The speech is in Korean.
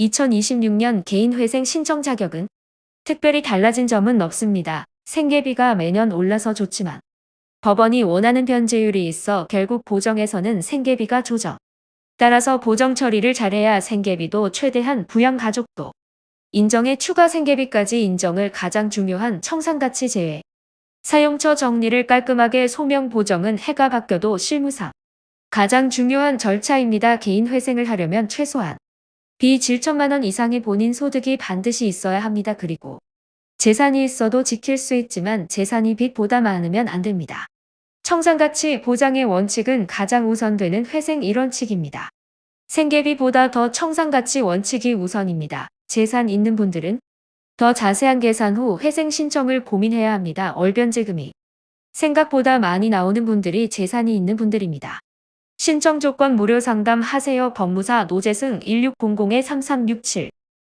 2026년 개인회생 신청 자격은 특별히 달라진 점은 없습니다. 생계비가 매년 올라서 좋지만 법원이 원하는 변제율이 있어 결국 보정에서는 생계비가 조정. 따라서 보정 처리를 잘해야 생계비도 최대한 부양가족도 인정의 추가 생계비까지 인정을 가장 중요한 청산가치 제외. 사용처 정리를 깔끔하게 소명 보정은 해가 바뀌어도 실무상 가장 중요한 절차입니다. 개인 회생을 하려면 최소한 비 7천만 원 이상의 본인 소득이 반드시 있어야 합니다. 그리고 재산이 있어도 지킬 수 있지만 재산이 빚보다 많으면 안 됩니다. 청산가치 보장의 원칙은 가장 우선되는 회생 1원칙입니다. 생계비보다 더 청산가치 원칙이 우선입니다. 재산 있는 분들은 더 자세한 계산 후 회생 신청을 고민해야 합니다. 얼변제금이 생각보다 많이 나오는 분들이 재산이 있는 분들입니다. 신청 조건 무료 상담 하세요. 법무사 노재승 1600-3367